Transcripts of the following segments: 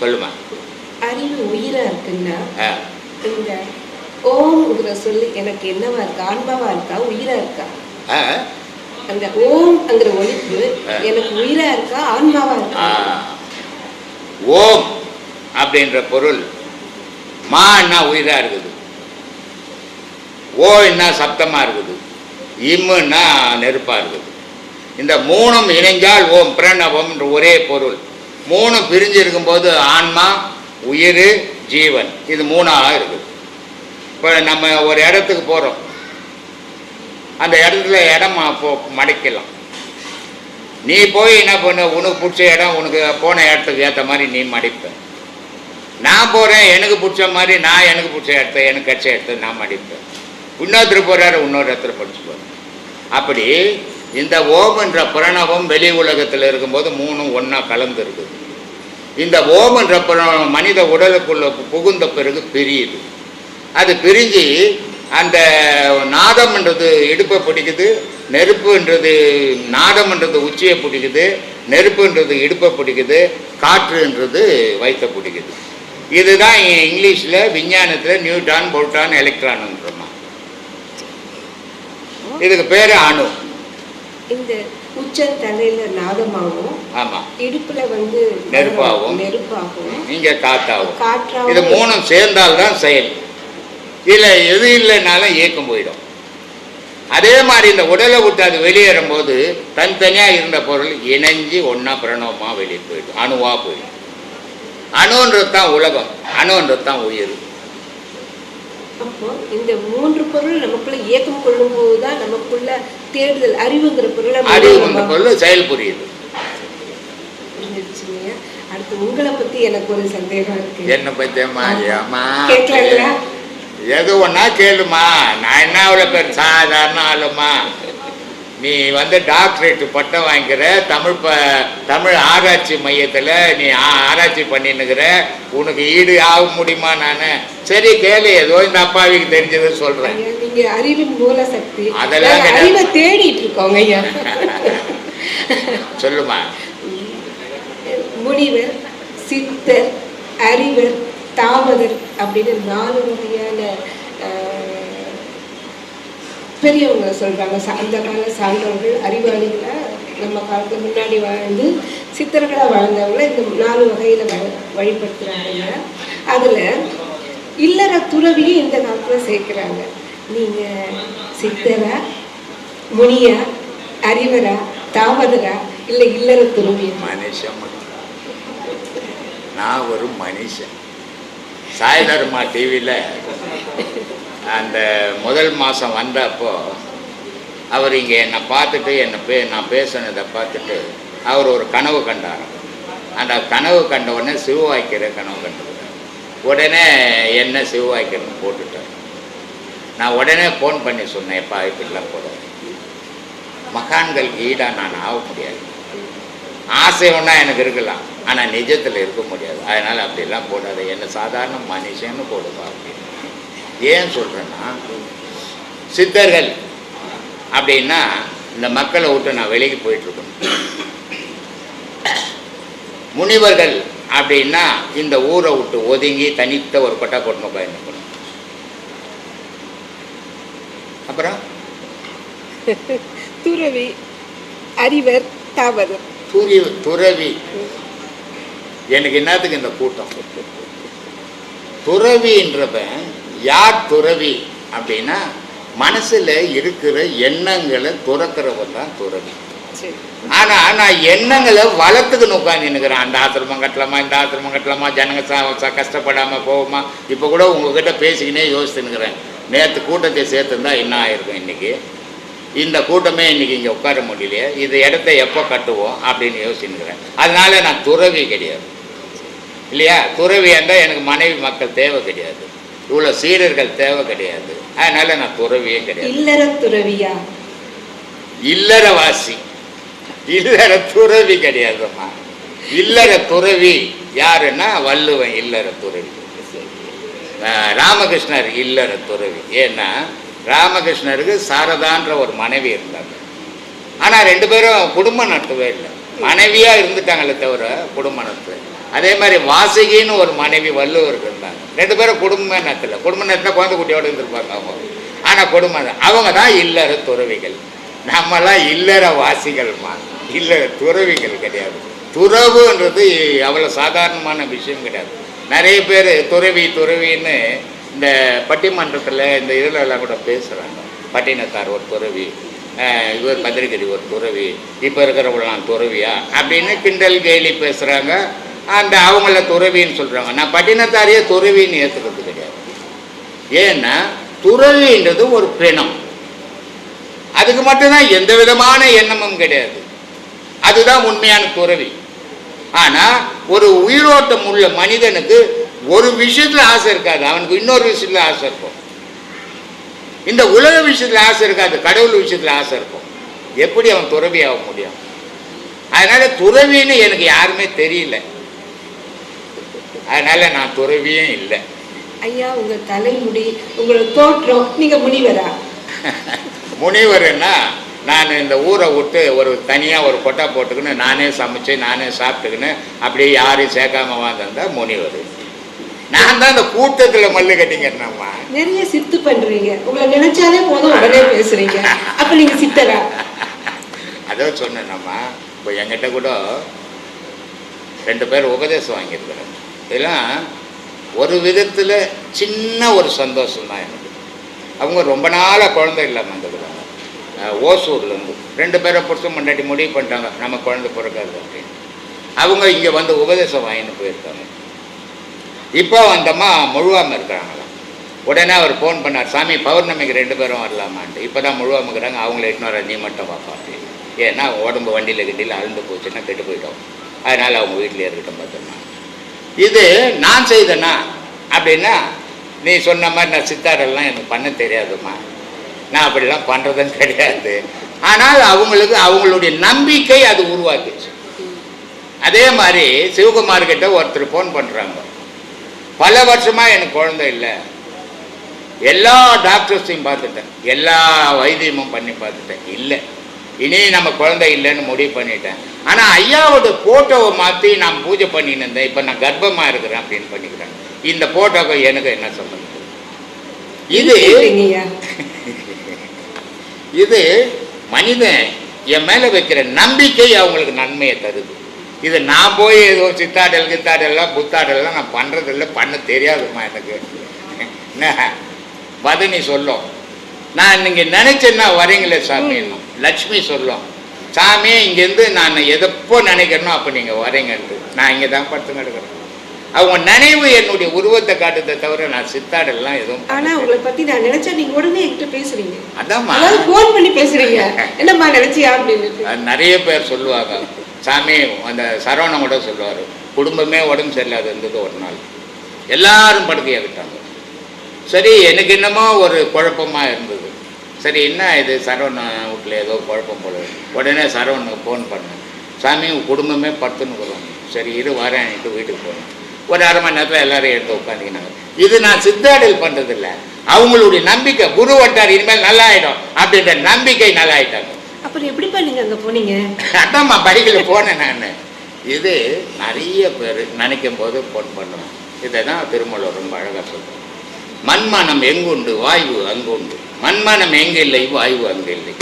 சொல்லுமா. அறிவு உயிரா இருக்குன்னா இந்த ஓம்ங்கிற சொல்லு எனக்கு என்னவா இருக்கா ஆன்மாவா இருக்கா உயிரா இருக்கா? அந்த ஓம்ங்கிற ஒலிப்பு எனக்கு உயிரா இருக்கா ஆன்மாவா இருக்கா. ஓம் அப்படின்ற பொருள் மான்னா உயிரா இருக்குது. ஓ என்ன சப்தமா இருக்குது. இம்முன்னா நெருப்பா இருக்குது. இந்த மூணும் இணைஞ்சால் ஓம் பிரணவம் என்ற ஒரே பொருள். மூணு பிரிஞ்சு இருக்கும்போது ஆன்மா உயிர் ஜீவன். இது மூணாக இருக்குது. இப்போ நம்ம ஒரு இடத்துக்கு போகிறோம் அந்த இடத்துல இடம் போ மடைக்கலாம். நீ போய் என்ன பண்ண? உனக்கு பிடிச்ச இடம் உனக்கு போன இடத்துக்கு ஏற்ற மாதிரி நீ மடிப்ப. நான் போகிறேன் எனக்கு பிடிச்ச மாதிரி நான் எனக்கு பிடிச்ச இடத்த எனக்கு கட்ச இடத்த நான் மடிப்பேன் இன்னொருத்தர் போகிறாரு இன்னொரு இடத்துல படிச்சு போகிறேன் அப்படி இந்த ஓம் என்ற பிரணவம் வெளி உலகத்தில் இருக்கும்போது மூணும் ஒன்றா கலந்து இருக்குது. இந்த ஓமன்ற மனித உடலுக்குள்ள புகுந்த பிறகு பிரியுது. அது பிரிஞ்சு அந்த நாதம்ன்றது இடுப்பை பிடிக்குது நெருப்புன்றது நாதம்ன்றது உச்சியை பிடிக்குது நெருப்புன்றது இடுப்பை பிடிக்குது காற்றுன்றது வைத்த பிடிக்குது. இதுதான் இங்கிலீஷில் விஞ்ஞானத்தில் நியூட்ரான் போல்டான் எலக்ட்ரான்ன்றமா. இதுக்கு பேர் அணு. இந்த உச்ச தலையில நாதமாகவும் இடுப்புல வந்து நெருப்பாகும். நெருப்பாகவும் இங்கே காத்தாகும் இது மூணும் சேர்ந்தால்தான் செயல். இல்லை எது இல்லைனாலும் இயக்கம் போயிடும். அதே மாதிரி இந்த உடலை விட்டு அது வெளியேறும் போது தனித்தனியாக இருந்த பொருள் இணைஞ்சு ஒன்றா பிரணவமாக வெளியே போயிடும். அணுவாக போயிடும். அணுன்றது தான் உலகம். அணுன்றது தான் உயிர். அப்போ இந்த மூன்று பொருள் நமக்குள்ள இயக்கம் கொள்ளும் போதுதான் நமக்குள்ள தேடுதல் அறிவுங்கிற பொருளை அறிவு முதல்ல இந்த நம்ம பொருள் செயல் புரியுது. அடுத்து உங்களை பத்தி எனக்கு ஒரு சந்தேகம் இருக்கு. என்ன பத்தியம்மா ஏம்மா? கேட்கலாங்களா? எது ஒன்றா கேளுமா? நான் என்ன அவ்வளோ பேர் சாதாரண ஆளுமா? நீ வந்து டாக்டரேட் பட்டம் வாங்கிக்கிற தமிழ் ப தமிழ் ஆராய்ச்சி மையத்தில் நீ ஆராய்ச்சி பண்ணின்னுக்கிற உனக்கு ஈடு ஆக முடியுமா நான்? சரி கேளு ஏதோ இந்த அப்பாவிக்கு தெரிஞ்சதை சொல்கிறேன் ஐயா, நீங்க அறிவின் மூல சக்தி. அதெல்லாம். அறிவை தேடிட்டு இருக்கோங்க ஐயா. சொல்லுமா? முனிவர் சித்தர் அறிவர் தாமதர் அப்படின்னு நாலு வகையான பெரியவங்க சொல்றாங்க அந்த கால சான்றோர்கள் அறிவாளிகளை நம்ம காலத்துக்கு முன்னாடி வாழ்ந்து சித்தர்களாக வாழ்ந்தவங்கள இந்த நாலு வகையில் வழிபடுத்துகிறாங்க வழிபடுத்துறாங்க. இல்லற துறவியும் இந்த காலத்தில் சேர்க்குறாங்க. நீங்கள் சித்தரா முனியா அறிவரா தாமதரா இல்லை இல்லற துறவியா? மனுஷன் நான் ஒரு மனுஷன். சாய்தர்மா டிவியில் அந்த முதல் மாதம் வந்தப்போ அவர் இங்கே என்னை பார்த்துட்டு என்னை பே நான் பேசுனதை பார்த்துட்டு அவர் ஒரு கனவு கண்டார் அந்த கனவு கண்ட உடனே சிவவாய்க்கிற கனவு கண்டுட்டார் உடனே என்ன சிவவாய்க்கிறன்னு போட்டுட்டார். நான் உடனே ஃபோன் பண்ணி சொன்னேன் எப்பா இப்படிலாம் போட மகான்களுக்கு ஈடாக நான் ஆக முடியாது. ஆசை ஒன்றா எனக்கு இருக்கலாம். ஆனால் நிஜத்தில் இருக்க முடியாது. அதனால் அப்படிலாம் போடாது. என்ன சாதாரண மனுஷன்னு போடுவா அப்படின்னு ஏன் சொல்கிறேன்னா சித்தர்கள் அப்படின்னா இந்த மக்களை விட்டு நான் வெளியே போயிட்டுருக்கணும். முனிவர்கள் அப்படின்னா இந்த ஊரை விட்டு ஒதுங்கி தனித்த ஒரு கொட்டை கொண்டு பயணிக்கணும் அப்புறம்? துறவி அறிவர் தாமதர் துரி துறவி. எனக்கு என்னத்துக்கு இந்த கூட்டம்? துறவின்றவன் யார் துறவி அப்படின்னா மனசுல இருக்கிற எண்ணங்களை துறக்கிறவன் தான் துறவி. சரி. ஆனா நான் எண்ணங்களை வளர்த்துக்கு உட்காந்து நினைக்கிறேன் அந்த ஆசிரமம் கட்டலாமா இந்த ஆசிரமம் கட்டலாமா ஜனங்க ச- ச- கஷ்டப்படாம போகுமா? இப்போ கூட உங்ககிட்ட பேசிக்கினே யோசிச்சுன்னுக்கிறேன். நேற்று கூட்டத்தை சேர்த்துருந்தா என்ன ஆயிருக்கும் இன்னைக்கு? இந்த கூட்டமே இன்னைக்கு இங்கே உட்கார முடியலையே. இந்த இடத்த எப்போ கட்டுவோம் அப்படின்னு யோசிச்சுன்னுக்கிறேன். அதனால நான் துறவி கிடையாது. இல்லையா? துறவி இருந்தால் எனக்கு மனைவி மக்கள் தேவை கிடையாது. இவ்வளோ சீடர்கள் தேவை கிடையாது. அதனால நான் துறவியே கிடையாது. இல்லற துறவியா? இல்லறவாசி இல்லற துறவி கிடையாதும்மா. இல்லற துறவி யாருன்னா வள்ளுவன் இல்லற துறவி. ராமகிருஷ்ணர் இல்லற துறவி. ஏன்னா ராமகிருஷ்ணருக்கு சாரதான்ற ஒரு மனைவி இருந்தாங்க. ஆனால் ரெண்டு பேரும் குடும்பம் நடத்தவே இல்லை. மனைவியாக இருந்துட்டாங்களே தவிர குடும்பம் நடத்தல அதே மாதிரி வாசகின்னு ஒரு மனைவி வள்ளுவருக்கு இருந்தாங்க. ரெண்டு பேரும் குடும்ப நேரத்தில் குடும்ப நேரத்தில் குழந்தை குட்டியோடு இருந்திருப்பாங்க அவங்க. ஆனால் குடும்பம் அவங்க தான் இல்லற துறவிகள். நம்மலாம் இல்லற வாசிகள்மா. இல்லற துறவிகள் கிடையாது. துறவுன்றது அவ்வளோ சாதாரணமான விஷயம் கிடையாது. நிறைய பேர் துறவி துறவின்னு இந்த பட்டிமன்றத்தில் இந்த இதில் எல்லாம் கூட பேசுகிறாங்க பட்டினத்தார் ஒரு துறவி இவர் பத்திரிகை ஒரு துறவி இப்போ இருக்கிறவங்களாம் துறவியா அப்படின்னு கிண்டல் கேலி பேசுகிறாங்க அந்த அவங்கள துறவின்னு சொல்கிறாங்க நான் பட்டினத்தாரையே துறவின்னு ஏற்றுக்கிறது கிடையாது. ஏன்னா துறவின்றது ஒரு பிணம் அதுக்கு மட்டும்தான் எந்த விதமான எண்ணமும் கிடையாது. அதுதான் உண்மையான துறவி. ஆனால் ஒரு உயிரோட்டம் உள்ள மனிதனுக்கு ஒரு விஷயத்தில் ஆசை இருக்காது. அவனுக்கு இன்னொரு விஷயத்தில் ஆசை இருக்கும். இந்த உலக விஷயத்தில் ஆசை இருக்காது. கடவுள் விஷயத்தில் ஆசை இருக்கும். எப்படி அவன் துறவி ஆக முடியும்? அதனால துறவின்னு எனக்கு யாருமே தெரியல. அதனால நான் துறவியும் இல்லை. ஐயா உங்க தலைமுடி உங்களோட தோற்றம் நீங்க முனிவரா? முனிவர்னா நான் இந்த ஊரை விட்டு ஒரு தனியாக ஒரு கொட்டை போட்டுக்கின்னு நானே சமைச்சு நானே சாப்பிட்டுக்கின்னு அப்படியே யாரையும் சேர்க்காம வாழ்ந்தா முனிவர். நான் தான் இந்த கூட்டத்தில் மல்லு கட்டிங்கிறேன்மா நிறைய சித்து பண்றீங்க. உங்களை நினைச்சாலே போதும் உடனே பேசுறீங்க. அப்ப நீங்க சித்தரா? அதோ சொன்னேன்னம்மா இப்போ என்கிட்ட கூட ரெண்டு பேர் உபதேசம் வாங்கியிருக்கிறேன் இதெல்லாம் ஒரு விதத்தில் சின்ன ஒரு சந்தோஷம் தான் எனக்கு. அவங்க ரொம்ப நாளாக குழந்தை இல்லாமல் வந்துக்கிறாங்க ஓசூர்லேருந்து ரெண்டு பேரை பொறுத்து முன்னாடி முடிவு பண்ணிட்டாங்க. நம்ம குழந்தை பிறக்காது அப்படின்னு. அவங்க இங்கே வந்து உபதேசம் வாங்கின்னு போயிருக்காங்க. இப்போ அந்தம்மா முழுவாமல் இருக்கிறாங்களாம் உடனே அவர் ஃபோன் பண்ணார் சாமி பௌர்ணமிக்கு ரெண்டு பேரும் வரலாமான்ட்டு. இப்போ தான் முழுவாமல் இருக்கிறாங்க. அவங்கள இன்னொரு நீ மட்டும் வாப்பா அப்படின்னு. ஏன்னா உடம்பு வண்டியில் கிட்டியில் அழுந்து போச்சுன்னா கெட்டு போயிட்டோம். அதனால் அவங்க வீட்டிலே இருக்கட்டும் பார்த்தோம்னா இது நான் செய்தனா? அப்படின்னா நீ சொன்ன மாதிரி நான் சித்தாரெல்லாம் எனக்கு பண்ண தெரியாதும்மா. நான் அப்படிலாம் பண்ணுறதும் கிடையாது. ஆனால் அவங்களுக்கு அவங்களுடைய நம்பிக்கை அது உருவாக்கிச்சு. அதே மாதிரி சிவகுமார் கிட்ட ஒருத்தர் ஃபோன் பண்ணுறாங்க பல வருஷமாக எனக்கு குழந்தை இல்லை. எல்லா டாக்டர்ஸையும் பார்த்துட்டேன். எல்லா வைத்தியமும் பண்ணி பார்த்துட்டேன். இல்லை. இனி நம்ம குழந்தை இல்லைன்னு முடிவு பண்ணிட்டேன். ஆனால் ஐயாவோட ஃபோட்டோவை மாற்றி நான் பூஜை பண்ணின்னு இருந்தேன். இப்போ நான் கர்ப்பமாக இருக்கிறேன் அப்படின்னு பண்ணிக்கிறேன். இந்த ஃபோட்டோக்கு எனக்கு என்ன சம்பந்தம்? இது. இது மனிதன் என் மேலே வைக்கிற நம்பிக்கை அவங்களுக்கு நன்மையை தருது. இது நான் போய் ஏதோ சித்தாடல் கித்தாடல்லாம் புத்தாடல்லாம் நான் பண்ணுறதில்ல பண்ண தெரியாதும்மா எனக்கு. என்ன? வதனி சொல்லும் நான் நீங்கள் நினைச்சேன்னா வரீங்களே சாமி. லட்சுமி சொல்லும் சாமி இங்கேருந்து நான் எதப்போ நினைக்கிறேனோ அப்போ நீங்கள் வரீங்கன்ட்டு. நான் இங்கே தான் படுத்து கிடக்கிறேன். அவங்க நினைவு என்னுடைய உருவத்தை காட்டுதை தவிர நான் சித்தாடல்லாம் எதுவும் பண்ண ஆனா உங்களை பத்தி நான் நினைச்சா நீங்க உடனே என்கிட்ட பேசுறீங்க அதாம்மா. அதாவது போன் பண்ணி பேசுறீங்க. என்னம்மா நினைச்சியா அப்படின்னு. நிறைய பேர் சொல்லுவாங்க. சாமி அந்த சரவணன் கூட சொல்லுவார் குடும்பமே உடம்பு சரியில்லாத இருந்தது ஒரு நாள். எல்லாரும் படுக்கையாகிட்டாங்க சரி எனக்கு என்னமோ ஒரு குழப்பமா இருந்தது. சரி என்ன இது? சரவணன் வீட்டில் ஏதோ குழப்பம் போல. உடனே சரவணுக்கு ஃபோன் பண்ணேன் சாமி குடும்பமே படுத்துன்னு இருக்கிறோம் சரி இரு வரேன்ட்டு வீட்டுக்கு போனேன் ஒரு அரை மணி நேரத்தில் எல்லாரும் எடுத்து உட்காந்துக்கினாங்க இது நான் சித்தாடல் பண்ணுறதில்ல அவங்களுடைய நம்பிக்கை குரு வட்டார் இனிமேல் நல்லாயிடும் அப்படின்ற நம்பிக்கை நல்லாயிட்டாங்க. அப்புறம் எப்படிப்பா நீங்க அங்க போனீங்க? அதாம்மா பைக்கில் போனேன் நான். இது நிறைய பேர் நினைக்கும் போது ஃபோன் பண்ணுவேன் இதை தான் திருமூலர் ரொம்ப அழகாக சொல்கிறேன் மண்மனம் எங்குண்டு? வாய்வு அங்குண்டு. மண்மனம் எங்கில்லை? வாய்வு அங்கில்லை.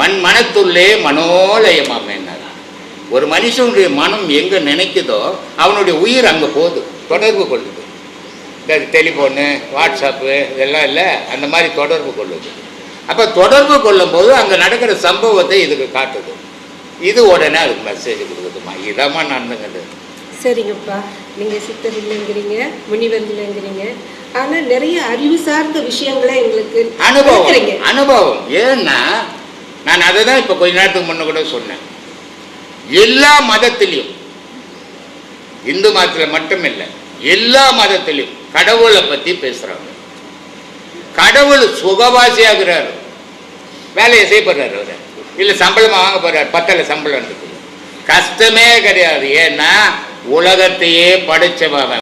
மண் மனத்துள்ளே மனோலயமாம் என்ன ஒரு மனுஷனுடைய மனம் எங்கே நினைக்குதோ அவனுடைய உயிர் அங்கே போகுது தொடர்பு கொள்ளுது. இந்த டெலிஃபோனு வாட்ஸ்அப்பு இதெல்லாம் இல்லை அந்த மாதிரி தொடர்பு கொள்ளுது. அப்போ தொடர்பு கொள்ளும்போது அங்கே நடக்கிற சம்பவத்தை இதுக்கு காட்டுது. இது உடனே அதுக்கு மெசேஜ் கொடுக்குதுமா இதாம்மா நடந்துங்கிறது சரிங்கப்பா. நீங்கள் சித்தர் இல்லைங்கிறீங்க முனிவர் இல்லைங்கிறீங்க. ஆனா நிறைய அறிவு சார்ந்த விஷயங்களை எங்களுக்கு அனுபவம். அனுபவம். ஏன்னா நான் அதை தான் இப்போ கொஞ்ச நேரத்துக்கு முன்ன கூட சொன்னேன். எல்லா மதத்திலையும் இந்து மதத்தில் மட்டும் இல்லை எல்லா மதத்திலையும் கடவுளை பற்றி பேசுகிறாங்க கடவுள் சுகவாசியாகிறார். வேலையை செய்யப்படுறாரு அவர். இல்லை சம்பளமா வாங்க போறாரு. பத்தல சம்பளம் இருக்குது கஷ்டமே கிடையாது. ஏன்னா உலகத்தையே அவன்.